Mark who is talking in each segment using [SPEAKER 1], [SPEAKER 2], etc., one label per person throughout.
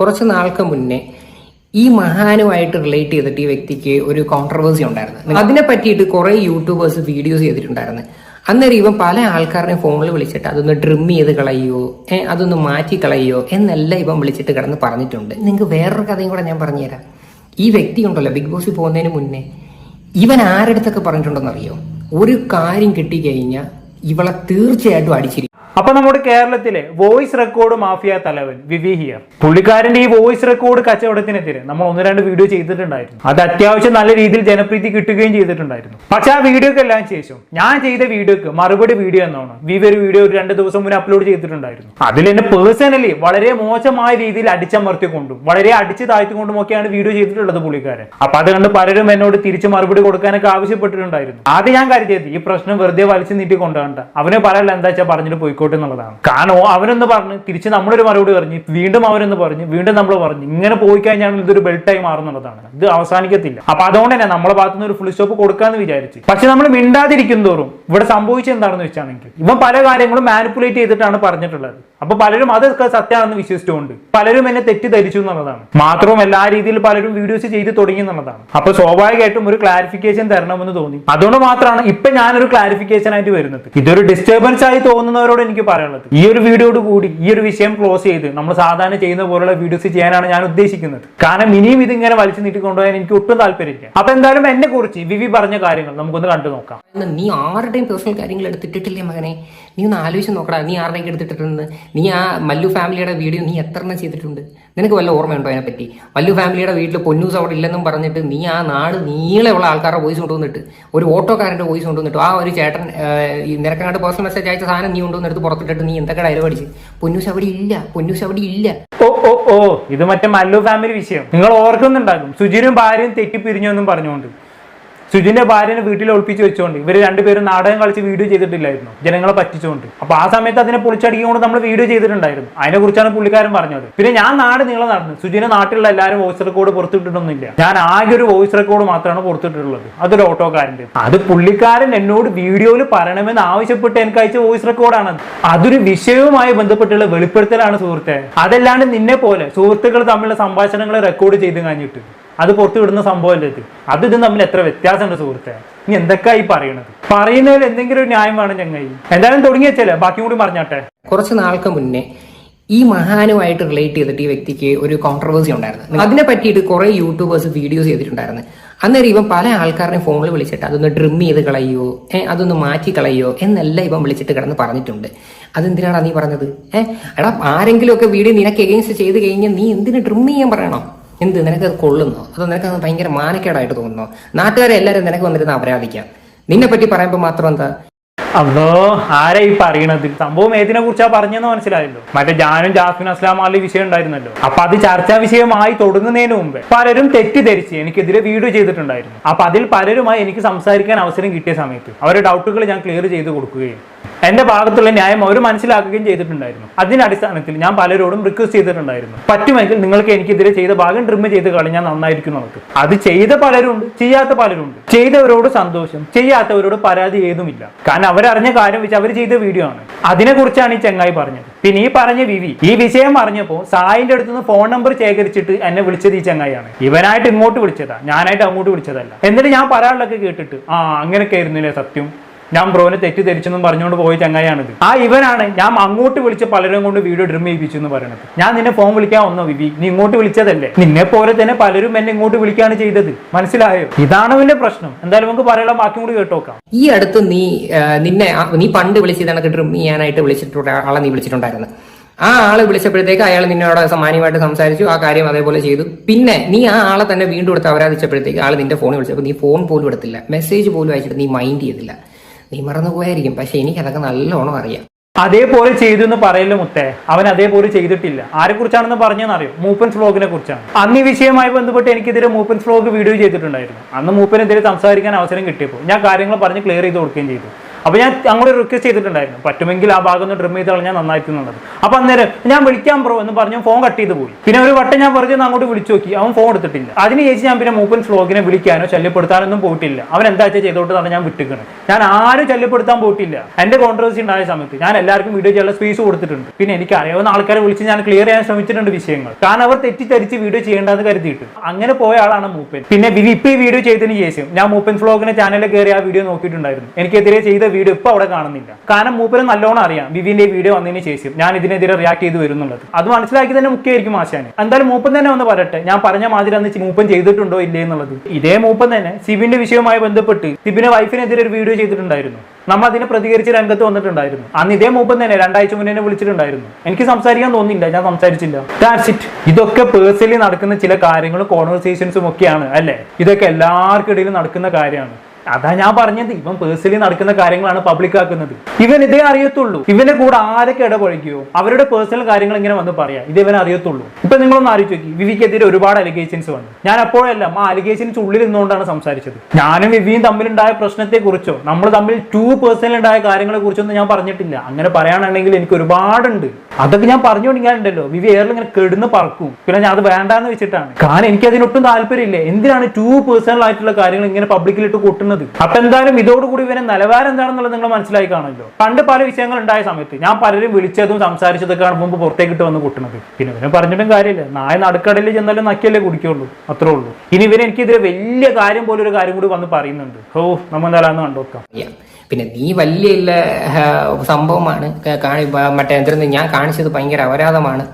[SPEAKER 1] കുറച്ച് നാൾക്ക് മുന്നേ ഈ മഹാനുമായിട്ട് റിലേറ്റ് ചെയ്തിട്ട് ഈ വ്യക്തിക്ക് ഒരു കോൺട്രവേഴ്സി ഉണ്ടായിരുന്നു. അതിനെ പറ്റിയിട്ട് കുറെ യൂട്യൂബേഴ്സ് വീഡിയോസ് ചെയ്തിട്ടുണ്ടായിരുന്നു. അന്നേരം ഇവൻ പല ആൾക്കാരുടെയും ഫോണിൽ വിളിച്ചിട്ട് അതൊന്ന് ട്രിം ചെയ്ത് കളയോ അതൊന്ന് മാറ്റി കളയോ എന്നെല്ലാം ഇവൻ വിളിച്ചിട്ട് കിടന്ന് പറഞ്ഞിട്ടുണ്ട്. നിങ്ങൾക്ക് വേറൊരു കഥയും കൂടെ ഞാൻ പറഞ്ഞുതരാം. ഈ വ്യക്തി ഉണ്ടല്ലോ ബിഗ് ബോസിൽ പോകുന്നതിന് മുന്നേ ഇവൻ ആരുടെ പറഞ്ഞിട്ടുണ്ടെന്ന് അറിയോ ഒരു കാര്യം കിട്ടിക്കഴിഞ്ഞാൽ ഇവളെ തീർച്ചയായിട്ടും അടിച്ചിരിക്കും.
[SPEAKER 2] അപ്പൊ നമ്മുടെ കേരളത്തിലെ വോയിസ് റെക്കോർഡ് മാഫിയ തലവൻ വിവി ഹിയർ. പുള്ളിക്കാരന്റെ ഈ വോയിസ് റെക്കോർഡ് കച്ചവടത്തിനെതിരെ നമ്മൾ ഒന്ന് രണ്ട് വീഡിയോ ചെയ്തിട്ടുണ്ടായിരുന്നു. അത് അത്യാവശ്യം നല്ല രീതിയിൽ ജനപ്രീതി കിട്ടുകയും ചെയ്തിട്ടുണ്ടായിരുന്നു. പക്ഷെ ആ വീഡിയോക്ക് എല്ലാം ശേഷം ഞാൻ ചെയ്ത വീഡിയോക്ക് മറുപടി വീഡിയോ എന്നാണ് വിവി ഒരു വീഡിയോ ഒരു രണ്ട് ദിവസം മുന്നേ അപ്ലോഡ് ചെയ്തിട്ടുണ്ടായിരുന്നു. അതിൽ എന്നെ പേഴ്സണലി വളരെ മോശമായ രീതിയിൽ അടിച്ചമർത്തിക്കൊണ്ടും വളരെ അടിച്ചു താഴ്ത്തിക്കൊണ്ടും ഒക്കെയാണ് വീഡിയോ ചെയ്തിട്ടുള്ളത് പുള്ളിക്കാരൻ. അപ്പൊ അത് കണ്ട് പലരും എന്നോട് തിരിച്ചു മറുപടി കൊടുക്കാനൊക്കെ ആവശ്യപ്പെട്ടിട്ടുണ്ടായിരുന്നു. ആദ്യം ഞാൻ കരുതിയത് ഈ പ്രശ്നം വെറുതെ വലിച്ചു നീട്ടി കൊണ്ടുപോകണ്ട അവനെ പറയാനുള്ള എന്താ വെച്ചാൽ പറഞ്ഞിട്ട് പോയിക്കോട്ടെ. എന്നുള്ളതാണ്. കാരണം അവനൊന്ന് പറഞ്ഞ് തിരിച്ച് നമ്മളൊരു മറുപടി പറഞ്ഞ് വീണ്ടും അവരെന്ന് പറഞ്ഞ് വീണ്ടും നമ്മൾ പറഞ്ഞു ഇങ്ങനെ പോയി കഴിഞ്ഞാൽ ഇതൊരു ബെൽറ്റായി മാറുന്നുള്ളതാണ്. ഇത് അവസാനിക്കത്തില്ല. അപ്പൊ അതുകൊണ്ട് തന്നെ നമ്മളെ ഭാഗത്തുനിന്ന് ഒരു ഫുൾ സ്റ്റോപ്പ് കൊടുക്കാന്ന് വിചാരിച്ചു. പക്ഷെ നമ്മൾ മിണ്ടാതിരിക്കും തോറും ഇവിടെ സംഭവിച്ചത് എന്താണെന്ന് വെച്ചാണെങ്കിൽ ഇവൻ പല കാര്യങ്ങളും മാനിപ്പുലേറ്റ് ചെയ്തിട്ടാണ് പറഞ്ഞിട്ടുള്ളത്. അപ്പൊ പലരും അതൊക്കെ സത്യമാണെന്ന് വിശ്വസിച്ചുകൊണ്ട് പലരും എന്നെ തെറ്റിദ്ധരിച്ചു എന്നുള്ളതാണ്. മാത്രവും എല്ലാ രീതിയിൽ പലരും വീഡിയോസ് ചെയ്ത് തുടങ്ങി എന്നുള്ളതാണ്. അപ്പൊ സ്വാഭാവികമായിട്ടും ഒരു ക്ലാരിഫിക്കേഷൻ തരണമെന്ന് തോന്നി. അതുകൊണ്ട് മാത്രമാണ് ഇപ്പൊ ഞാനൊരു ക്ലാരിഫിക്കേഷൻ ആയിട്ട് വരുന്നത്. ഇതൊരു ഡിസ്റ്റർബൻസ് ആയി തോന്നുന്നവരോട് എനിക്ക് പറയാനുള്ളത്. ഈ ഒരു വീഡിയോട് കൂടി ഈ ഒരു വിഷയം ക്ലോസ് ചെയ്ത് നമ്മൾ സാധാരണ ചെയ്യുന്ന പോലുള്ള വീഡിയോസ് ചെയ്യാനാണ് ഞാൻ ഉദ്ദേശിക്കുന്നത്. കാരണം ഇനിയും ഇതിങ്ങനെ വലിച്ചു നീട്ടി കൊണ്ടുപോകാൻ എനിക്ക് ഒട്ടും താല്പര്യമില്ല. അപ്പൊ എന്തായാലും എന്നെ കുറിച്ച് വിവി പറഞ്ഞ കാര്യങ്ങൾ നമുക്കൊന്ന് കണ്ടു നോക്കാം.
[SPEAKER 1] നീ ആരുടെയും പേഴ്സണൽ കാര്യങ്ങൾ എടുത്തിട്ടില്ലേ മകനെ? നീ ഒന്ന് ആലോചിച്ച് നോക്കടാ നീ ആരുടെയൊക്കെ എടുത്തിട്ടുണ്ട് നീ ആ മല്ലു ഫാമിലിയുടെ വീഡിയോ നീ എത്ര ചെയ്തിട്ടുണ്ട്? നിനക്ക് വല്ല ഓർമ്മയുണ്ടോ അതിനെപ്പറ്റി? വല്ലു ഫാമിലിയുടെ വീട്ടിൽ പൊന്നൂസ് അവിടെ ഇല്ലെന്നും പറഞ്ഞിട്ട് നീ ആ നാട് നീളെയുള്ള ആൾക്കാരുടെ വോയിസ് കൊണ്ടുവന്നിട്ട് ഒരു ഓട്ടോക്കാരന്റെ വോയിസ് കൊണ്ടുവന്നിട്ട് ആ ഒരു ചേട്ടൻ നിനക്കങ്ങാണ്ട് പേഴ്സണൽ മെസ്സേജ് അയച്ച സാധനം നീ കൊണ്ടുവന്നെടുത്ത് പുറത്തിട്ടിട്ട് നീ എന്തൊക്കെ ഡയലോഗ് അടിച്ച്? പൊന്നൂസ് അവിടെ ഇല്ല പൊന്നൂസ് അവിടെ ഇല്ല.
[SPEAKER 2] ഓ ഓ ഓ ഇത് മറ്റേ മല്ലു ഫാമിലി വിഷയം. നിങ്ങൾ ഓർക്കുന്നുണ്ടാകും. സുജിനും ഭാര്യയും തെറ്റിപ്പിരിഞ്ഞു എന്നും പറഞ്ഞുകൊണ്ട്. സുജിന്റെ ഭാര്യനെ വീട്ടിൽ ഒളിപ്പിച്ച് വെച്ചുകൊണ്ട് ഇവർ രണ്ടുപേരും നാടകം കളിച്ച് വീഡിയോ ചെയ്തിട്ടില്ലായിരുന്നു. ജനങ്ങളെ പറ്റിച്ചുകൊണ്ട് അപ്പൊ ആ സമയത്ത് അതിനെ പൊളിച്ചടിക്കൊണ്ട് നമ്മൾ വീഡിയോ ചെയ്തിട്ടുണ്ടായിരുന്നു. അതിനെ കുറിച്ചാണ് പുള്ളിക്കാരൻ പറഞ്ഞത്. പിന്നെ ഞാൻ നാട് നീളം നടന്നു. സുജിന്റെ നാട്ടിലുള്ള എല്ലാവരും വോയിസ് റെക്കോർഡ് പുറത്തിട്ടിട്ടൊന്നുമില്ല. ഞാൻ ആകെ ഒരു വോയിസ് റെക്കോർഡ് മാത്രമാണ് പുറത്തിട്ടുള്ളത്. അതൊരു ഓട്ടോക്കാരന്റെ അത് പുള്ളിക്കാരൻ എന്നോട് വീഡിയോയിൽ പറയണമെന്ന് ആവശ്യപ്പെട്ട് എനിക്ക് അയച്ച വോയിസ് റെക്കോർഡാണ് അതൊരു വിഷയവുമായി ബന്ധപ്പെട്ടുള്ള വെളിപ്പെടുത്തലാണ് സുഹൃത്തെ. അതല്ലാണ്ട് നിന്നെ പോലെ സുഹൃത്തുക്കൾ തമ്മിലുള്ള സംഭാഷണങ്ങൾ റെക്കോർഡ് ചെയ്ത് കഴിഞ്ഞിട്ട്. അത് പുറത്തുവിടുന്ന സംഭവമല്ലേ ഇത്? അത് ഇതും തമ്മിൽ എത്ര വ്യത്യാസമുണ്ട് സുഹൃത്തെ? നീ എന്തൊക്കെയായി പറയണത്? പറയുന്നതിൽ എന്തെങ്കിലും ഒരു ന്യായം വേണം ചങ്ങായി. എന്തായാലും തുടങ്ങി വെച്ചല്ലേ? ബാക്കി കൂടി പറഞ്ഞാട്ടെ.
[SPEAKER 1] കുറച്ച് നാൾക്ക് മുന്നേ ഈ മഹാനുമായിട്ട് റിലേറ്റ് ചെയ്തിട്ട് ഈ വ്യക്തിക്ക് ഒരു കോൺട്രവേഴ്സി ഉണ്ടായിരുന്നു. അതിനെ പറ്റിയിട്ട് കുറെ യൂട്യൂബേഴ്സ് വീഡിയോസ് ചെയ്തിട്ടുണ്ടായിരുന്നു. അന്നേരം ഇവൻ പല ആൾക്കാരെയും ഫോണിൽ വിളിച്ചിട്ട് അതൊന്ന് ട്രിം ചെയ്ത് കളയോ ഏ അതൊന്ന് മാറ്റി കളയോ എന്നെല്ലാം ഇവൻ വിളിച്ചിട്ട് കിടന്ന് പറഞ്ഞിട്ടുണ്ട്. അതെന്തിനാണ് നീ പറഞ്ഞത്? ഏ എടാ ആരെങ്കിലും ഒക്കെ വീഡിയോ നിനക്ക് എഗെയിൻസ്റ്റ് ചെയ്ത് കഴിഞ്ഞാൽ നീ എന്തിനു ട്രിം ചെയ്യാൻ പറയണോ? എന്ത് നിനക്കത് കൊള്ളുന്നോ? അതോ നിനക്കത് ഭയങ്കര മാനക്കേടായിട്ട് തോന്നുന്നോ? നാട്ടുകാരെ എല്ലാവരും നിനക്ക് വന്നിരുന്ന് അപരാധിക്കാം. നിന്നെ പറ്റി പറയുമ്പോൾ മാത്രം എന്താ?
[SPEAKER 2] അതോ ആരാ ഈ പറയണത്? സംഭവം ഏതിനെ കുറിച്ചാ പറഞ്ഞെന്ന് മനസ്സിലായല്ലോ. മറ്റേ ജാനും ജാസ്മിൻ അസ്ലാം അലി വിഷയം ഉണ്ടായിരുന്നല്ലോ. അപ്പൊ അത് ചർച്ചാ വിഷയമായി തുടങ്ങുന്നതിന് മുമ്പ് പലരും തെറ്റിദ്ധരിച്ച് എനിക്കെതിരെ വീഡിയോ ചെയ്തിട്ടുണ്ടായിരുന്നു. അപ്പൊ അതിൽ പലരുമായി എനിക്ക് സംസാരിക്കാൻ അവസരം കിട്ടിയ സമയത്ത് അവരുടെ ഡൗട്ടുകൾ ഞാൻ ക്ലിയർ ചെയ്ത് കൊടുക്കുകയും എന്റെ ഭാഗത്തുള്ള ന്യായം അവർ മനസ്സിലാക്കുകയും ചെയ്തിട്ടുണ്ടായിരുന്നു. അതിന്റെ അടിസ്ഥാനത്തിൽ ഞാൻ പലരോടും റിക്വസ്റ്റ് ചെയ്തിട്ടുണ്ടായിരുന്നു. പറ്റുമെങ്കിൽ നിങ്ങൾക്ക് എനിക്കെതിരെ ചെയ്ത ഭാഗം ട്രിം ചെയ്ത് കളഞ്ഞാൽ നന്നായിരിക്കും നമുക്ക് അത് ചെയ്ത പലരുണ്ട് ചെയ്യാത്ത പലരുണ്ട്. ചെയ്തവരോട് സന്തോഷം ചെയ്യാത്തവരോട് പരാതി ഏതുമില്ല. കാരണം അവരറിഞ്ഞ കാര്യം വെച്ച് അവർ ചെയ്ത വീഡിയോ ആണ്. അതിനെക്കുറിച്ചാണ് ഈ ചെങ്ങായി പറഞ്ഞത്. പിന്നെ ഈ പറഞ്ഞ വിവി ഈ വിഷയം അറിഞ്ഞപ്പോൾ സായിന്റെ അടുത്തുനിന്ന് ഫോൺ നമ്പർ ശേഖരിച്ചിട്ട് എന്നെ വിളിച്ചത് ഈ ചെങ്ങായിയാണ്. ഇവനായിട്ട് ഇങ്ങോട്ട് വിളിച്ചതാ ഞാനായിട്ട് അങ്ങോട്ട് വിളിച്ചതല്ല. എന്നിട്ട് ഞാൻ പറയാനുള്ളതൊക്കെ കേട്ടിട്ട് ആ അങ്ങനെയൊക്കെ ആയിരുന്നില്ലേ സത്യം? ഞാൻ ബ്രോനെ തെറ്റിദ്ധരിച്ചെന്നും പറഞ്ഞുകൊണ്ട് പോയ ചങ്ങായാണിത് ആ ഇവനാണ് ഞാൻ അങ്ങോട്ട് വിളിച്ച് പലരും കൊണ്ട് വീഡിയോ ഡ്രിം ചെയ്യിപ്പിച്ചു എന്ന് പറയുന്നത് ഞാൻ നിന്നെ ഫോൺ വിളിക്കാൻ വന്നോ വിവി? നീ ഇങ്ങോട്ട് വിളിച്ചതല്ലേ? നിന്നെ പോലെ തന്നെ പലരും എന്നെ ഇങ്ങോട്ട് വിളിക്കുകയാണ് ചെയ്തത്. മനസ്സിലായോ? ഇതാണ് അവന്റെ പ്രശ്നം. എന്തായാലും നമുക്ക് പറയാനുള്ള ബാക്കി കൂടി കേട്ടോക്കാം.
[SPEAKER 1] ഈ അടുത്ത് നീ നിന്നെ നീ പണ്ട് വിളിച്ചത് കണക്ക് ഡ്രിം ചെയ്യാനായിട്ട് വിളിച്ചിട്ടുള്ള ആളെ നീ വിളിച്ചിട്ടുണ്ടായിരുന്നു. ആ ആൾ വിളിച്ചപ്പോഴത്തേക്ക് അയാൾ നിന്നോട് സമാനമായിട്ട് സംസാരിച്ചു ആ കാര്യം അതേപോലെ ചെയ്തു. പിന്നെ നീ ആ ആളെ തന്നെ വീണ്ടും എടുത്ത് അപരാധിച്ചപ്പോഴത്തേക്ക് ആൾ നിന്റെ ഫോൺ വിളിച്ചപ്പോൾ നീ ഫോൺ പോലും എടുത്തില്ല. മെസ്സേജ് പോലും അയച്ചിട്ട് നീ മൈൻഡ് ചെയ്തില്ല. നീ മറന്നു പോയായിരിക്കും പക്ഷെ എനിക്ക് അതൊക്കെ നല്ലോണം അറിയാം.
[SPEAKER 2] അതേപോലെ ചെയ്തു എന്ന് പറയല്ലോ മുത്തേ? അവൻ അതേപോലെ ചെയ്തിട്ടില്ല. ആരെ കുറിച്ചാണെന്ന് പറഞ്ഞെന്ന് അറിയും മൂപ്പൻസ് വ്ലോഗിനെ കുറിച്ചാണ്. അന്ന് ഈ വിഷയവുമായി ബന്ധപ്പെട്ട് എനിക്കെതിരെ മൂപ്പൻസ് വ്ലോഗ് വീഡിയോ ചെയ്തിട്ടുണ്ടായിരുന്നു. അന്ന് മൂപ്പനെതിരെ സംസാരിക്കാൻ അവസരം കിട്ടിയപ്പോൾ ഞാൻ കാര്യങ്ങൾ പറഞ്ഞ് ക്ലിയർ ചെയ്ത് കൊടുക്കുകയും ചെയ്തു. അപ്പൊ ഞാൻ അങ്ങോട്ട് റിക്വസ്റ്റ് ചെയ്തിട്ടുണ്ടായിരുന്നു. പറ്റുമെങ്കിൽ ആ ഭാഗം ഒന്ന് ഡ്രിം ചെയ്ത് കളഞ്ഞാൽ നന്നായിട്ടുള്ളത് അപ്പൊ അന്നേരം ഞാൻ വിളിക്കാൻ പ്രോ എന്ന് പറഞ്ഞു ഫോൺ കട്ട് ചെയ്ത് പോയി. പിന്നെ ഒരു വട്ടം ഞാൻ പറഞ്ഞു അങ്ങോട്ട് വിളിച്ചു നോക്കി. അവൻ ഫോൺ എടുത്തിട്ടില്ല. അതിന് ചേച്ചി ഞാൻ പിന്നെ മൂപ്പൻ ഫ്ലോഗിനെ വിളിക്കാനോ ശല്യപ്പെടുത്താനൊന്നും പോയിട്ടില്ല. അവൻ എന്താ വെച്ചാൽ ചെയ്തോട്ട് തന്നെ ഞാൻ വിട്ടിക്കണം. ഞാൻ ആരും ശല്യപ്പെടുത്താൻ പോയിട്ടില്ല. എന്റെ കോൺട്രവേഴ്സി ഉണ്ടായ സമയത്ത് ഞാൻ എല്ലാവർക്കും വീഡിയോ ചെയ്യാൻ സ്പേസ് കൊടുത്തിട്ടുണ്ട്. പിന്നെ എനിക്ക് അറിയാവുന്ന ആൾക്കാരെ വിളിച്ച് ഞാൻ ക്ലിയർ ചെയ്യാൻ ശ്രമിച്ചിട്ടുണ്ട് വിഷയങ്ങൾ. കാരണം അവർ തെറ്റിദ്ധരിച്ച് വീഡിയോ ചെയ്യേണ്ടതെന്ന് കരുതിയിട്ട്. അങ്ങനെ പോയ ആളാണ് മൂപ്പൻ. പിന്നെ ഇപ്പൊ ഈ വീഡിയോ ചെയ്തതിന് ശേഷം ഞാൻ മൂപ്പൻ ഫ്ലോഗിന്റെ ചാനലിൽ കയറി ആ വീഡിയോ നോക്കിയിട്ടുണ്ടായിരുന്നു. എനിക്കെതിരെ ചെയ്ത വീഡിയോ ഇപ്പൊ അവിടെ കാണുന്നില്ല. കാരണം മൂപ്പര് നല്ലോണം അറിയാം. വിവിന്റെ വീഡിയോ വന്നതിന് ശേഷം ഞാൻ ഇതിനെതിരെ റിയാക്ട് ചെയ്ത് വരുന്നുള്ളത്. അത് മനസ്സിലാക്കി തന്നെ മുഖ്യമായിരിക്കും ആശാന്. എന്തായാലും മൂപ്പൻ തന്നെ വന്ന് പറയട്ടെ. ഞാൻ പറഞ്ഞ മാതിരി അന്ന് മൂപ്പൻ ചെയ്തിട്ടുണ്ടോ ഇല്ലേ എന്നുള്ളത്. ഇതേ മൂപ്പൻ തന്നെ സിബിന്റെ വിഷയവുമായി ബന്ധപ്പെട്ട് സിബിന്റെ വൈഫിനെതിരെ ഒരു വീഡിയോ ചെയ്തിട്ടുണ്ടായിരുന്നു. നമ്മൾ അതിനെ പ്രതികരിച്ച് രംഗത്ത് വന്നിട്ടുണ്ടായിരുന്നു. അന്ന് ഇതേ മൂപ്പൻ തന്നെ രണ്ടാഴ്ച മുന്നേ വിളിച്ചിട്ടുണ്ടായിരുന്നു. എനിക്ക് സംസാരിക്കാൻ തോന്നില്ല ഞാൻ സംസാരിച്ചില്ല. ദാറ്റ്സ് ഇറ്റ് ഇതൊക്കെ പേഴ്സണലി നടക്കുന്ന ചില കാര്യങ്ങളും കോൺവെർസേഷൻസും ഒക്കെയാണ് അല്ലേ? ഇതൊക്കെ എല്ലാവർക്കും ഇടയിൽ നടക്കുന്ന കാര്യമാണ്. അതാ ഞാൻ പറഞ്ഞത്. ഇവൻ പേഴ്സണലി നടക്കുന്ന കാര്യങ്ങളാണ് പബ്ലിക് ആക്കുന്നത്. ഇവൻ ഇതേ അറിയത്തുള്ളൂ. ഇവന്റെ കൂടെ ആരൊക്കെ ഇടപഴകിയോ അവരുടെ പേഴ്സണൽ കാര്യങ്ങൾ ഇങ്ങനെ വന്ന് പറയാം. ഇത് ഇവൻ അറിയത്തുള്ളൂ. ഇപ്പൊ നിങ്ങളൊന്ന് ആലോചിച്ച് നോക്കി. വിവിക്കെതിരെ ഒരുപാട് അലിഗേഷൻസ് വന്നു. ഞാൻ അപ്പോഴല്ല ആ അലിഗേഷൻസ് ഉള്ളിൽ നിന്നുകൊണ്ടാണ് സംസാരിച്ചത്. ഞാനും വിവിയും തമ്മിലുണ്ടായ പ്രശ്നത്തെ കുറിച്ചോ നമ്മൾ തമ്മിൽ ടു പേഴ്സണൽ ഉണ്ടായ കാര്യങ്ങളെ കുറിച്ചൊന്നും ഞാൻ പറഞ്ഞിട്ടില്ല. അങ്ങനെ പറയാനാണെങ്കിൽ എനിക്ക് ഒരുപാടുണ്ട്. അതൊക്കെ ഞാൻ പറഞ്ഞുകൊണ്ടിരിക്കാനുണ്ടല്ലോ. വിവി എയറിൽ ഇങ്ങനെ കെടുന്ന് പറക്കും. പിന്നെ ഞാൻ അത് വേണ്ടാന്ന് വെച്ചിട്ടാണ്. കാരണം എനിക്ക് അതിനൊട്ടും താല്പര്യമില്ല. എന്തിനാണ് ടു പേഴ്സണൽ ആയിട്ടുള്ള കാര്യങ്ങൾ ഇങ്ങനെ പബ്ലിക്കിലിട്ട് കൂട്ടുന്നത്? അപ്പൊ എന്തായാലും ഇതോടുകൂടി ഇവരെ നിലവാരം എന്താണെന്നുള്ളത് നിങ്ങൾ മനസ്സിലായി കാണുമല്ലോ. പണ്ട് പല വിഷയങ്ങൾ ഉണ്ടായ സമയത്ത് ഞാൻ പലരും വിളിച്ചതും സംസാരിച്ചതൊക്കെയാണ് മുമ്പ് പുറത്തേക്ക് ഇട്ട് വന്ന് കൂട്ടുന്നത്. പിന്നെ ഇവനെ പറഞ്ഞിട്ടും കാര്യമില്ല. നായ നടുക്കടലിൽ ചെന്നാലും നക്കിയല്ലേ കുടിക്കുള്ളൂ. അത്രേ ഉള്ളൂ. ഇനി ഇവന് എനിക്കെതിരെ വലിയ കാര്യം പോലെ ഒരു കാര്യം കൂടി വന്ന് പറയുന്നുണ്ട്. ഓ നമ്മൾ എന്തായാലും കണ്ടോക്കാം
[SPEAKER 1] ചെയ്യാം പിന്നെ നീ വലിയ സംഭവമാണ്. മറ്റേ ഞാൻ കാണിച്ചത് ഭയങ്കര അപരാധമാണ്.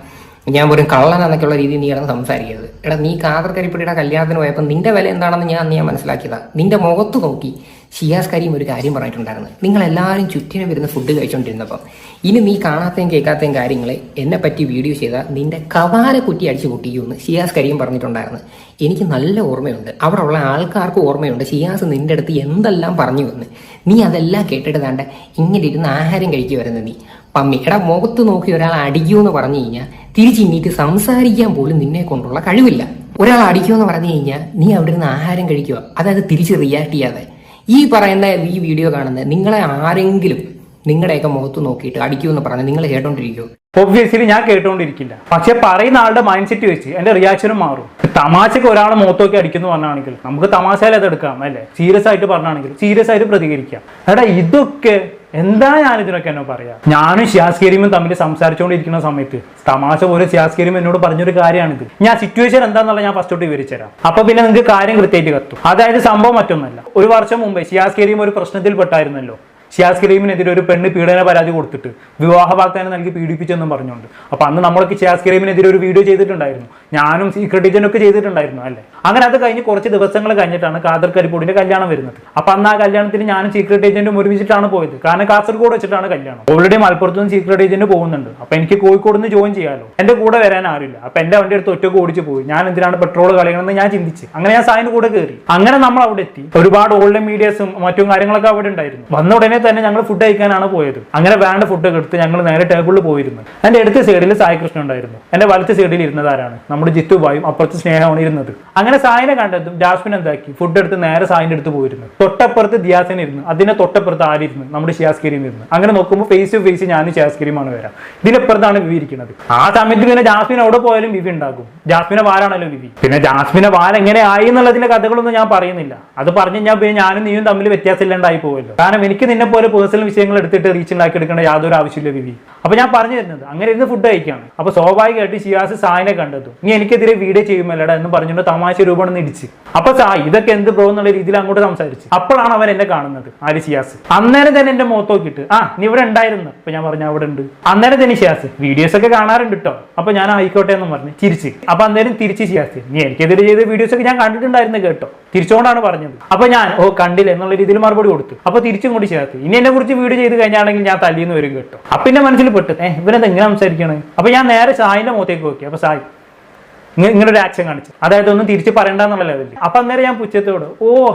[SPEAKER 1] ഞാൻ വെറും കള്ളനാന്നൊക്കെയുള്ള രീതിയിൽ നീ കിടന്ന് സംസാരിക്കരുത്. എടാ നീ കാതർ കരിപ്പിടിയുടെ കല്യാണത്തിന് പോയപ്പോൾ നിന്റെ വില എന്താണെന്ന് ഞാൻ നീ മനസ്സിലാക്കിയതാ. നിന്റെ മുഖത്ത് നോക്കി ഷിയാസ് കരീം ഒരു കാര്യം പറഞ്ഞിട്ടുണ്ടായിരുന്നു. നിങ്ങൾ എല്ലാവരും ചുറ്റിനും വരുന്ന ഫുഡ് കഴിച്ചുകൊണ്ടിരുന്നപ്പം ഇനി നീ കാണാത്തയും കേൾക്കാത്തയും കാര്യങ്ങൾ എന്നെ പറ്റി വീഡിയോ ചെയ്താൽ നിന്റെ കവാല കുറ്റി അടിച്ചു പൊട്ടിക്കുമെന്ന് ഷിയാസ് കരീം പറഞ്ഞിട്ടുണ്ടായിരുന്നു. എനിക്ക് നല്ല ഓർമ്മയുണ്ട്. അവിടെ ഉള്ള ആൾക്കാർക്ക് ഓർമ്മയുണ്ട് ഷിയാസ് നിന്റെ അടുത്ത് എന്തെല്ലാം പറഞ്ഞു വന്ന് നീ അതെല്ലാം കേട്ടിട്ട് താണ്ട ഇങ്ങനെ ഇരുന്ന് ആഹാരം കഴിക്കുമായിരുന്നു നീ. പമ്മി. എടാ മുഖത്ത് നോക്കി ഒരാൾ അടിക്കൂ എന്ന് പറഞ്ഞു കഴിഞ്ഞാൽ തിരിച്ചിന്നിട്ട് സംസാരിക്കാൻ പോലും നിന്നെ കൊണ്ടുള്ള കഴിവില്ല. ഒരാൾ അടിക്കൂ എന്ന് പറഞ്ഞു കഴിഞ്ഞാൽ നീ അവിടെ നിന്ന് ആഹാരം കഴിക്കുക അതായത് തിരിച്ച് റിയാക്ട് ചെയ്യാതെ. ഈ പറയുന്ന ഈ വീഡിയോ കാണുന്ന നിങ്ങളെ ആരെങ്കിലും നിങ്ങളുടെയൊക്കെ മുഖത്ത് നോക്കിയിട്ട് അടിക്കൂ എന്ന് പറഞ്ഞാൽ നിങ്ങൾ കേട്ടോണ്ടിരിക്കുമോ
[SPEAKER 2] ഒബ്വിയസ്ലി ഞാൻ കേട്ടോണ്ടിരിക്കില്ല. പക്ഷെ പറയുന്ന ആളുടെ മൈൻഡ് സെറ്റ് വെച്ച് എന്റെ റിയാക്ഷനും മാറും. തമാശക്ക് ഒരാളെ മുഖത്തോക്കി അടിക്കുന്നു പറഞ്ഞാണെങ്കിൽ നമുക്ക് തമാശയിൽ അത് എടുക്കാം അല്ലേ? സീരിയസ് ആയിട്ട് പറഞ്ഞാണെങ്കിൽ സീരിയസ് ആയിട്ട് പ്രതികരിക്കാം. എടാ ഇതൊക്കെ എന്താ ഞാൻ ഇതിനൊക്കെ എന്നോ പറയാ? ഞാനും ഷിയാസ് കരീമും തമ്മിൽ സംസാരിച്ചുകൊണ്ടിരിക്കുന്ന സമയത്ത് തമാശ പോലെ ഷിയാസ് കരീം എന്നോട് പറഞ്ഞൊരു കാര്യമാണിത് ഞാൻ സിറ്റുവേഷൻ എന്താന്നുള്ള ഞാൻ ഫസ്റ്റ് തൊട്ട് വിവരിച്ചുതരാം. അപ്പൊ പിന്നെ നിങ്ങൾക്ക് കാര്യം കൃത്യമായിട്ട് കത്തും. അതായത് സംഭവം മറ്റൊന്നല്ല. ഒരു വർഷം മുമ്പേ ഷിയാസ് കരീം ഒരു പ്രശ്നത്തിൽ പെട്ടായിരുന്നല്ലോ ഷിയാസ് കരീമിനെതിരെ ഒരു പെണ്ണ് പീഡന പരാതി കൊടുത്തിട്ട് വിവാഹ വാഗ്ദാനം നൽകി പീഡിപ്പിച്ചെന്നും പറഞ്ഞുകൊണ്ട്. അപ്പൊ അന്ന് നമ്മളൊക്കെ ഷിയാസ് കരീമിനെതിരെ ഒരു വീഡിയോ ചെയ്തിട്ടുണ്ടായിരുന്നു. ഞാനും സീക്രട്ട് ഏജന്റ് ഒക്കെ ചെയ്തിട്ടുണ്ടായിരുന്നു അല്ലേ? അങ്ങനെ അത് കഴിഞ്ഞ് കുറച്ച് ദിവസങ്ങൾ കഴിഞ്ഞിട്ടാണ് കാദർ കരിപ്പൂടിന്റെ കല്യാണം വരുന്നത്. അപ്പൊ അന്ന് ആ കല്യാണത്തിന് ഞാനും സീക്രട്ട് ഏജന്റും ഒരുമിച്ചിട്ടാണ് പോയത്. കാരണം കാസർഗോഡ് വെച്ചിട്ടാണ് കല്യാണം. ഓൾറെഡി മലപ്പുറത്ത് നിന്ന് സീക്രട്ട് ഏജന്റ് പോകുന്നുണ്ട്. അപ്പൊ എനിക്ക് കോഴിക്കോട് നിന്ന് ജോയിൻ ചെയ്യാമല്ലോ എന്റെ കൂടെ വരാൻ ആരില്ല അപ്പൊ എന്റെ വണ്ടി എടുത്ത് ഒറ്റയ്ക്ക് ഓടിച്ച് പോയി. ഞാൻ എന്തിനാണ് പെട്രോൾ കളയണമെന്ന് ഞാൻ ചിന്തിച്ച്. അങ്ങനെ ഞാൻ സായിന് കൂടെ കയറി അങ്ങനെ നമ്മൾ അവിടെ എത്തി. ഒരുപാട് ഓൺലൈൻ മീഡിയസും മറ്റും കാര്യങ്ങളൊക്കെ അവിടെ ഉണ്ടായിരുന്നു. വന്ന ഉടനെ തന്നെ ഞങ്ങൾ ഫുഡ് കഴിക്കാനാണ് പോയത്. അങ്ങനെ വേണ്ട ഫുഡ് എടുത്ത് ഞങ്ങൾ നേരെ ടേബിളിൽ പോയിരുന്നു. എന്റെ അടുത്ത സൈഡിൽ സായി കൃഷ്ണൻ ഉണ്ടായിരുന്നു. എന്റെ വലത്തെ സൈഡിൽ ഇരുന്നതാരാണ് നമ്മുടെ ജിത്തു ബായും അപ്പുറത്ത് സ്നേഹമാണ് ഇരുന്നത്. അങ്ങനെ സായിനെ കണ്ടതും ജാസ്മിൻ എന്താക്കി? ഫുഡ് എടുത്ത് നേരെ സായിന്റെ അടുത്ത് പോയിരുന്നു. തൊട്ടപ്പുറത്ത് ദിയാസൻ ഇരുന്നു. അതിന്റെ തൊട്ടപ്പുറത്ത് ആരിരുന്നു നമ്മുടെ ഷിയാസ് കരീം ഇരുന്നു. അങ്ങനെ നോക്കുമ്പോൾ ഫേസ് ടു ഫേസ് ഞാനും ഷിയാസ് കരീമാണ് വരാം ഇതിനപ്പുറത്താണ് വിവി ഇരിക്കുന്നത്. ആ സമയത്ത് പിന്നെ ജാസ്മിൻ അവിടെ പോയാലും വിവി ഉണ്ടാകും. ജാസ്മിനെ വാലാണല്ലോ വിവി. പിന്നെ ജാസ്മിനെ വാൽ എങ്ങനെ ആയി എന്നുള്ളതിന്റെ കഥകളൊന്നും ഞാൻ പറയുന്നില്ല. അത് പറഞ്ഞു കഴിഞ്ഞാൽ പിന്നെ ഞാനും നീയും തമ്മിൽ വ്യത്യാസമില്ലാണ്ടായി പോവല്ലോ. കാരണം എനിക്ക് നിന്നെ പോലെ പേഴ്സണൽ വിഷയങ്ങൾ എടുത്തിട്ട് റീച്ച് ഉണ്ടാക്കി എടുക്കേണ്ട യാതൊരു ആവശ്യമില്ല വിവി. അപ്പൊ ഞാൻ പറഞ്ഞു തരുന്നത് അങ്ങനെ ഇരുന്ന് ഫുഡ് കഴിക്കുകയാണ് അപ്പൊ സ്വാഭാവികമായിട്ട് ഷിയാസ് സായിനെ കണ്ടെത്തും. നീ എനിക്കെതിരെ വീഡിയോ ചെയ്യുമല്ലടാ എന്ന് പറഞ്ഞുകൊണ്ട് തമാശ രൂപം ഇടിച്ച്. അപ്പൊ സായി ഇതൊക്കെ എന്ത് ബ്രോ എന്നുള്ള രീതിയിൽ അങ്ങോട്ട് സംസാരിച്ചു. അപ്പോഴാണ് അവൻ എന്നെ കാണുന്നത് ആര് ഷിയാസ്? അന്നേരം തന്നെ എന്റെ മുഖത്ത് നോക്കിയിട്ട് ആ നീ ഇവിടെ ഉണ്ടായിരുന്നു. അപ്പൊ ഞാൻ പറഞ്ഞു അവിടെ ഉണ്ട്. അന്നേരം തന്നെ ഷിയാസ് വീഡിയോസ് ഒക്കെ കാണാറുണ്ട് കേട്ടോ അപ്പൊ ഞാൻ ആയിക്കോട്ടെ എന്ന് പറഞ്ഞു തിരിച്ച് അപ്പൊ അന്നേരം തിരിച്ച് ഷിയാസ് നീ എനിക്കെതിരെ ചെയ്ത വീഡിയോസ് ഒക്കെ ഞാൻ കണ്ടിട്ടുണ്ടായിരുന്നു കേട്ടോ. തിരിച്ചുകൊണ്ടാണ് പറഞ്ഞത്. അപ്പൊ ഞാൻ ഓ കണ്ടില്ല എന്നുള്ള രീതിയിൽ മറുപടി കൊടുത്തു. അപ്പൊ തിരിച്ചും കൂടി ഷിയാസ് ഇനി എന്നെ കുറിച്ച് വീഡിയോ ചെയ്ത് കഴിഞ്ഞാണെങ്കിൽ ഞാൻ തല്ലിന്ന് വരും കേട്ടോ. അപ്പൊ എന്റെ മനസ്സിൽ പെട്ടു. ഏഹ് ഇവനത് എങ്ങനെ സംസാരിക്കണേ? അപ്പൊ ഞാൻ നേരെ സായിന്റെ മുഖത്തേക്ക് നോക്കി. അപ്പൊ സായി ഇങ്ങ- ഇങ്ങനെ ഒരു ആക്ഷൻ കാണിച്ചു. അതായത് ഒന്നും തിരിച്ച് പറയണ്ടെന്നുള്ള ലെവലിൽ അപ്പൊ അന്നേരം ഞാൻ പുച്ഛത്തോട് ഓ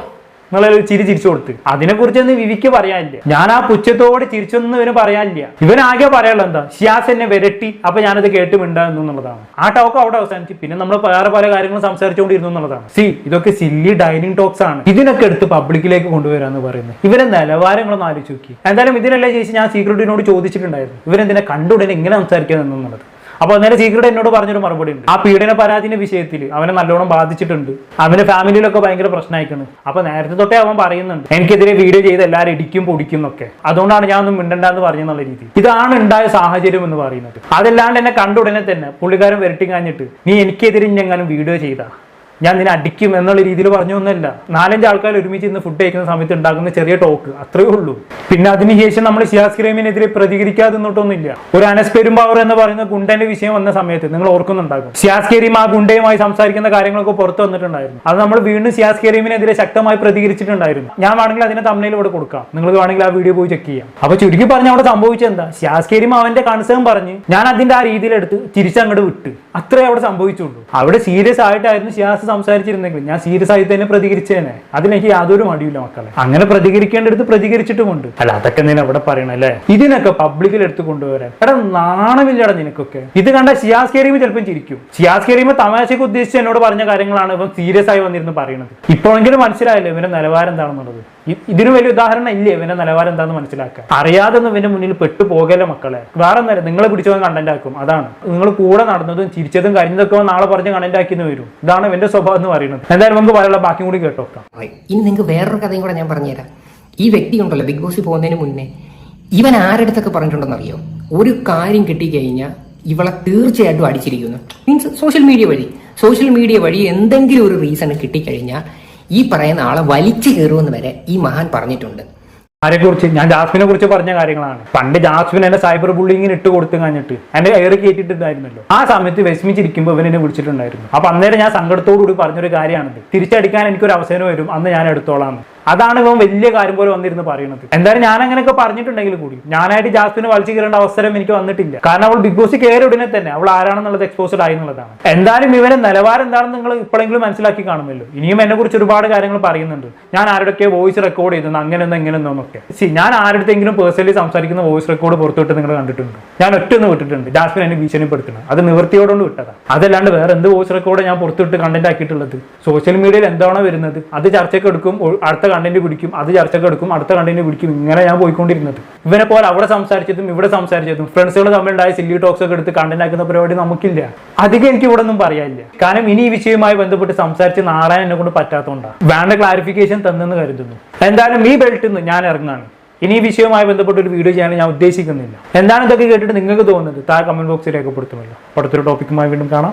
[SPEAKER 2] ഒരു ചിരി ചിരിച്ചു കൊടുത്ത്. അതിനെ കുറിച്ചൊന്നും വിവിക്ക് പറയാനില്ല. ഞാൻ ആ പുച്ഛത്തോടെ ചിരിച്ചൊന്നും ഇവന് പറയാനില്ല. ഇവനാകെ പറയാനുള്ള എന്താ? ഷിയാസ് എന്നെ വിരട്ടി അപ്പൊ ഞാനത് കേട്ട് മിണ്ടായിരുന്നു എന്നുള്ളതാണ്. ആ ടോക്ക് അവിടെ അവസാനിച്ചു. പിന്നെ നമ്മൾ വേറെ പല കാര്യങ്ങളും സംസാരിച്ചുകൊണ്ടിരുന്നു എന്നുള്ളതാണ്. സി ഇതൊക്കെ സില്ലി ഡൈനിങ് ടോക്സ് ആണ്. ഇതിനൊക്കെ എടുത്ത് പബ്ലിക്കിലേക്ക് കൊണ്ടുവരാന്ന് പറയുന്നത്. ഇവരെ നിലവാരങ്ങളൊന്നും ആലോചിച്ച് നോക്കി. എന്തായാലും ഇതിനല്ലേ ചേച്ചി ഞാൻ സീക്രട്ടിനോട് ചോദിച്ചിട്ടുണ്ടായിരുന്നു. ഇവരെന്തിനെ കണ്ടുടനെ എങ്ങനെ സംസാരിക്കാൻ എന്നുള്ളത്? അപ്പൊ അന്നേരം സീക്രട്ട് എന്നോട് പറഞ്ഞൊരു മറുപടി ഉണ്ട്. ആ പീഡന പരാതിന്റെ വിഷയത്തിൽ അവനെ നല്ലോണം ബാധിച്ചിട്ടുണ്ട്. അവന്റെ ഫാമിലിയിലൊക്കെ ഭയങ്കര പ്രശ്നമായിക്കണ്. അപ്പൊ നേരത്തെ തൊട്ടേ അവൻ പറയുന്നുണ്ട്. എനിക്കെതിരെ വീഡിയോ ചെയ്ത് എല്ലാവരും ഇടിക്കും പൊടിക്കും എന്നൊക്കെ. അതുകൊണ്ടാണ് ഞാൻ ഒന്നും മിണ്ടണ്ടെന്ന് പറഞ്ഞെന്നുള്ള രീതി. ഇതാണ് ഉണ്ടായ സാഹചര്യം എന്ന് പറയുന്നത്. അതല്ലാണ്ട് എന്നെ കണ്ടുടനെ തന്നെ പുള്ളിക്കാരൻ വരട്ടി കാഞ്ഞിട്ട് നീ എനിക്കെതിരെ ഇഞ്ഞെങ്ങാനും വീഡിയോ ചെയ്താ? ഞാൻ നിന്നെ അടിക്കും എന്നുള്ള രീതിയിൽ പറഞ്ഞു ഒന്നല്ല നാലഞ്ച് ആൾക്കാർ ഒരുമിച്ച് ഇന്ന് ഫുഡ് കഴിക്കുന്ന സമയത്ത് ഉണ്ടാക്കുന്ന ചെറിയ ടോക്ക് അത്രയേ ഉള്ളൂ. പിന്നെ അതിനുശേഷം നമ്മൾ ഷിയാസ് ക്രൈമിനെതിരെ പ്രതികരിക്കാതെ നിന്നിട്ടൊന്നുമില്ല. ഒരു അനസ് പെരുമ്പാവൂർ എന്ന് പറയുന്ന ഗുണ്ടന്റെ വിഷയം വന്ന സമയത്ത് നിങ്ങൾ ഓർക്കുന്നുണ്ടാകും. ഷിയാസ് കരീം ആ ഗുണ്ടയുമായി സംസാരിക്കുന്ന കാര്യങ്ങളൊക്കെ പുറത്തു വന്നിട്ടുണ്ടായിരുന്നു. അത് നമ്മൾ വീണ്ടും ഷിയാസ് കരീമിനെതിരെ ശക്തമായി പ്രതികരിച്ചിട്ടുണ്ടായിരുന്നു. ഞാൻ വേണമെങ്കിൽ അതിനെ തമ്മിൽ ഇവിടെ കൊടുക്കാം. നിങ്ങൾ വേണമെങ്കിൽ ആ വീഡിയോ പോയി ചെക്ക് ചെയ്യാം. അപ്പൊ ചുരുക്കി പറഞ്ഞ അവിടെ സംഭവിച്ചത് എന്താ? ഷിയാസ് കരീം അവന്റെ കൺസേൺ പറഞ്ഞ് ഞാൻ അതിന്റെ ആ രീതിയിലെടുത്ത് തിരിച്ചങ്ങോട്ട് വിട്ട്. അത്രേ അവിടെ സംഭവിച്ചുള്ളൂ. അവിടെ സീരിയസ് ആയിട്ടായിരുന്നു ഷിയാസ് സംസാരിച്ചിരുന്നെങ്കിൽ ഞാൻ സീരിയസ് ആയി തന്നെ പ്രതികരിച്ചേനെ. അതിലെനിക്ക് യാതൊരു മടിയില്ല മക്കളെ. അങ്ങനെ പ്രതികരിക്കേണ്ടടുത്ത് പ്രതികരിച്ചിട്ടുമുണ്ട്. അല്ല അതൊക്കെ നീ അവിടെ പറയണം അല്ലേ? ഇതിനൊക്കെ പബ്ലിക്കിൽ എടുത്തു കൊണ്ടുവരാൻ. എടാ നാണമില്ലടാ നിനക്കൊക്കെ. ഇത് കണ്ട ഷിയാസ് കരീമ് ചിലപ്പോൾ ചിരിക്കും. ഷിയാസ് കരീമ് തമാശയ്ക്ക് ഉദ്ദേശിച്ച് എന്നോട് പറഞ്ഞ കാര്യങ്ങളാണ് ഇപ്പം സീരിയസ് ആയി വന്നിരുന്നു പറയുന്നത് ഇപ്പോഴെങ്കിലും മനസ്സിലായല്ലോ ഇവന്റെ നിലവാരം എന്താണെന്നുള്ളത്. ഇതിന് വലിയ ഉദാഹരണം ഇല്ലേ? ഇവന്റെ നിലവാരം എന്താണെന്ന് മനസ്സിലാക്കുക അറിയാതെ ഇവന്റെ മുന്നിൽ പെട്ടു പോകല്ലേ മക്കളെ? വേറെ നേരം നിങ്ങളെ പിടിച്ചവൻ കണ്ടന്റ് ആക്കും. അതാണ്. നിങ്ങൾ കൂടെ നടന്നതും ചിരിച്ചതും കരിഞ്ഞതൊക്കെ നാളെ പറഞ്ഞ് കണ്ടന്റ് ആക്കിന്ന് വരും. ഇതാണ് ഇവന്റെ സ്വഭാവം എന്ന് പറയുന്നത്. എന്തായാലും നമുക്ക് പറയാനുള്ള ബാക്കി കൂടി കേട്ടോക്കാം
[SPEAKER 1] ഇനി നിങ്ങൾക്ക് വേറൊരു കഥയും കൂടെ ഞാൻ പറഞ്ഞുതരാം. ഈ വ്യക്തി ഉണ്ടല്ലോ ബിഗ് ബോസിൽ പോകുന്നതിന് മുന്നേ. ഇവൻ ആരടുത്തൊക്കെ പറഞ്ഞിട്ടുണ്ടെന്ന് അറിയോ ഒരു കാര്യം കിട്ടിക്കഴിഞ്ഞാൽ ഇവളെ തീർച്ചയായിട്ടും അടിച്ചിരിക്കുന്നു. മീൻസ് സോഷ്യൽ മീഡിയ വഴി. സോഷ്യൽ മീഡിയ വഴി എന്തെങ്കിലും ഒരു റീസൺ കിട്ടിക്കഴിഞ്ഞാൽ ഈ പറയുന്ന ആളെ വലിച്ചു കയറുമെന്ന് വരെ ഈ മഹാൻ പറഞ്ഞിട്ടുണ്ട്.
[SPEAKER 2] ആരെ കുറിച്ച് ഞാൻ ജാസ്മിനെ കുറിച്ച് പറഞ്ഞ കാര്യങ്ങളാണ്. പണ്ട് ജാസ്മിൻ എന്നെ സൈബർ ബുള്ളിങ്ങിന് ഇട്ട് കൊടുത്തു കഴിഞ്ഞിട്ട് എന്റെ എയർ കയറ്റിട്ടുണ്ടായിരുന്നല്ലോ ആ സമയത്ത് വിഷമിച്ചിരിക്കുമ്പോൾ ഇവൻ എന്നെ വിളിച്ചിട്ടുണ്ടായിരുന്നു. അപ്പൊ അന്നേരം ഞാൻ സങ്കടത്തോടുകൂടി പറഞ്ഞൊരു കാര്യമാണിത്. തിരിച്ചടിക്കാൻ എനിക്കൊരു അവസരം വരും. അന്ന് ഞാൻ എടുത്തോളാം അതാണ് ഇവൻ വലിയ കാര്യം പോലെ വന്നിരുന്ന് പറയുന്നത്. എന്തായാലും ഞാൻ അങ്ങനെയൊക്കെ പറഞ്ഞിട്ടുണ്ടെങ്കിൽ കൂടി. ഞാനായിട്ട് ജാസ്മിനെ വലിച്ചു കയറേണ്ട അവസരം എനിക്ക് വന്നിട്ടില്ല. കാരണം അവൾ ബിഗ് ബോസ് കയറി ഉടനെ തന്നെ അവൾ ആരാണെന്നുള്ളത് എക്സ്പോസ്ഡ് ആയി എന്നുള്ളതാണ്. എന്തായാലും ഇവന് നിലവാരം എന്താണെന്ന് നിങ്ങൾ ഇപ്പോഴെങ്കിലും മനസ്സിലാക്കി കാണുമല്ലോ. ഇനിയും എന്നെ കുറിച്ച് ഒരുപാട് കാര്യങ്ങൾ പറയുന്നുണ്ട്. ഞാൻ ആരുടെയൊക്കെ വോയിസ് റെക്കോർഡ് ചെയ്തു അങ്ങനെയൊന്നും എങ്ങനെയൊന്നൊക്കെ സി ഞാൻ ആരുടെങ്കിലും പേഴ്സണലി സംസാരിക്കുന്ന വോയിസ് റെക്കോർഡ് പുറത്തുവിട്ട് നിങ്ങൾ കണ്ടിട്ടുണ്ട്. ഞാൻ ഒറ്റ ഒന്ന് വിട്ടിട്ടുണ്ട്. ജാസ്മിൻ എന്നെ ഭീഷണിപ്പെടുത്തണം അത് നിവൃത്തിയോടുകൊണ്ട് വിട്ടതാണ് അതല്ലാണ്ട് വേറെ എന്ത് വോയിസ് റെക്കോർഡ് ഞാൻ പുറത്തുവിട്ട് കണ്ടന്റ് ആക്കിയിട്ടുള്ളത്? സോഷ്യൽ മീഡിയയിൽ എന്താണോ വരുന്നത്? അത് ചർച്ചയ്ക്ക് എടുക്കും. അടുത്ത കണ്ടന്റ് പിടിക്കും അത് ചർച്ചയ്ക്ക് എടുക്കും അടുത്ത കണ്ടന്റ് പിടിക്കും. ഇങ്ങനെ ഞാൻ പോയിക്കൊണ്ടിരുന്നത്. ഇവനെ പോലെ അവിടെ സംസാരിച്ചതും ഇവിടെ സംസാരിച്ചതും ഫ്രണ്ട്സുകൾ തമ്മിലുണ്ടായ സില്ലി ടോക്സ് ഒക്കെ എടുത്ത് കണ്ടന്റ് ആക്കുന്ന പരിപാടി നമുക്കില്ല. അധികം എനിക്ക് ഇവിടെ ഒന്നും പറയാനില്ല. കാരണം ഇനി ഈ വിഷയവുമായി ബന്ധപ്പെട്ട് സംസാരിച്ച് നാളെ എന്നെ കൊണ്ട് പറ്റാത്തതുകൊണ്ടാണ് വേണ്ട ക്ലാരിഫിക്കേഷൻ തന്നെന്ന് കരുതുന്നു. എന്തായാലും ഈ ബെൽറ്റിൽ നിന്ന് ഞാൻ ഇറങ്ങാണ്. ഇനി ഈ വിഷയവുമായി ബന്ധപ്പെട്ട് ഒരു വീഡിയോ ചെയ്യാൻ ഞാൻ ഉദ്ദേശിക്കുന്നില്ല. എന്താണ് ഇതൊക്കെ കേട്ടിട്ട് നിങ്ങൾക്ക് തോന്നുന്നത്? താഴെ കമന്റ് ബോക്സിൽ രേഖപ്പെടുത്തുമല്ലോ. അടുത്തൊരു ടോപ്പിക്കുമായി വീണ്ടും കാണാം.